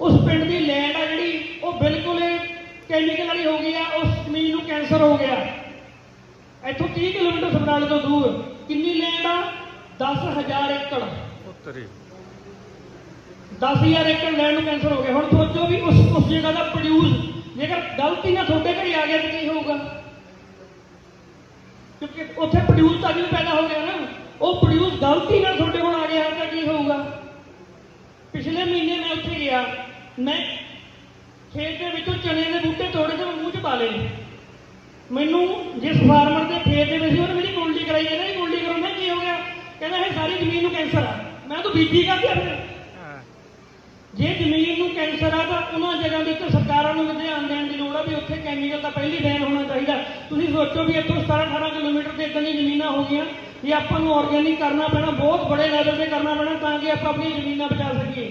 ਉਸ ਪਿੰਡ ਦੀ ਲੈਂਡ ਆ ਜਿਹੜੀ ਉਹ ਬਿਲਕੁਲ ਕੈਮੀਕਲ ਵਾਲੀ ਹੋ ਗਈ ਆ ਉਸ ਜ਼ਮੀਨ ਨੂੰ ਕੈਂਸਰ ਹੋ ਗਿਆ। ਇੱਥੋਂ 30 ਕਿਲੋਮੀਟਰ ਸਮਰਾਲੇ ਤੋਂ ਦੂਰ ਕਿੰਨੀ ਲੈਂਡ ਆ? 10000 ਏਕੜ। ਉੱਤਰੀ। 10000 ਏਕੜ ਲੈਂਡ ਨੂੰ ਕੈਂਸਰ ਹੋ ਗਿਆ। ਹੁਣ ਸੋਚੋ ਵੀ ਉਸ ਉਸ ਜਗ੍ਹਾ ਦਾ ਪ੍ਰੋਡਿਊਸ ਜੇਕਰ ਗਲਤੀ ਨਾਲ ਤੁਹਾਡੇ ਘਰੇ ਆ ਗਿਆ ਤਾਂ ਕੀ ਹੋਊਗਾ? ਕਿਉਂਕਿ ਉੱਥੇ ਪ੍ਰੋਡਿਊਸ ਤਾਂ ਨਹੀਂ ਪੈਦਾ ਹੋ ਗਿਆ ਨਾ। ਪਿਛਲੇ ਮਹੀਨੇ ਮੈਂ ਉੱਥੇ ਗਿਆ। ਮੈਂ ਖੇਤ ਦੇ ਵਿੱਚੋਂ ਚਨੇ ਦੇ ਬੂਟੇ ਤੋੜੇ ਤੇ ਮੂੰਹ 'ਚ ਪਾ ਲਏ। ਮੈਨੂੰ ਜਿਸ ਫਾਰਮਰ ਦੇ ਖੇਤ ਦੇ ਵਿੱਚ ਉਹਨੇ ਮੇਰੀ ਗੋਲਡੀ ਕਰਾਈ। ਕਹਿੰਦਾ ਇਹ ਗੋਲਡੀ ਕਰੋ। ਮੈਂ ਕੀ ਹੋ ਗਿਆ? ਕਹਿੰਦਾ ਇਹ ਸਾਰੀ ਜ਼ਮੀਨ ਨੂੰ ਕੈਂਸਰ ਆ। ਮੈਂ ਤਾਂ ਬੀਜੀ ਕਰਦੇ ਆ ਫਿਰ? ਜੇ ਜ਼ਮੀਨ ਨੂੰ ਕੈਂਸਰ ਆ ਤਾਂ ਉਹਨਾਂ ਜਗ੍ਹਾ ਦੇ ਉੱਤੇ ਸਰਕਾਰਾਂ ਨੂੰ ਧਿਆਨ ਦੇਣ ਦੀ ਲੋੜ ਆ ਵੀ ਉੱਥੇ ਕੈਮੀਕਲ ਤਾਂ ਪਹਿਲੀ ਬੈਨ ਹੋਣਾ ਚਾਹੀਦਾ। ਤੁਸੀਂ ਸੋਚੋ ਵੀ ਇੱਥੋਂ 17 18 ਕਿਲੋਮੀਟਰ ਤੇ ਇਦਾਂ ਦੀਆਂ ਜ਼ਮੀਨਾਂ ਹੋ ਗਈਆਂ ਵੀ ਆਪਾਂ ਨੂੰ ਆਰਗੈਨਿਕ ਕਰਨਾ ਪੈਣਾ ਬਹੁਤ ਬੜੇ ਲੈਵਲ ਤੇ ਕਰਨਾ ਪੈਣਾ ਤਾਂ ਕਿ ਆਪਾਂ ਆਪਣੀ ਜ਼ਮੀਨਾਂ ਬਚਾ ਸਕੀਏ।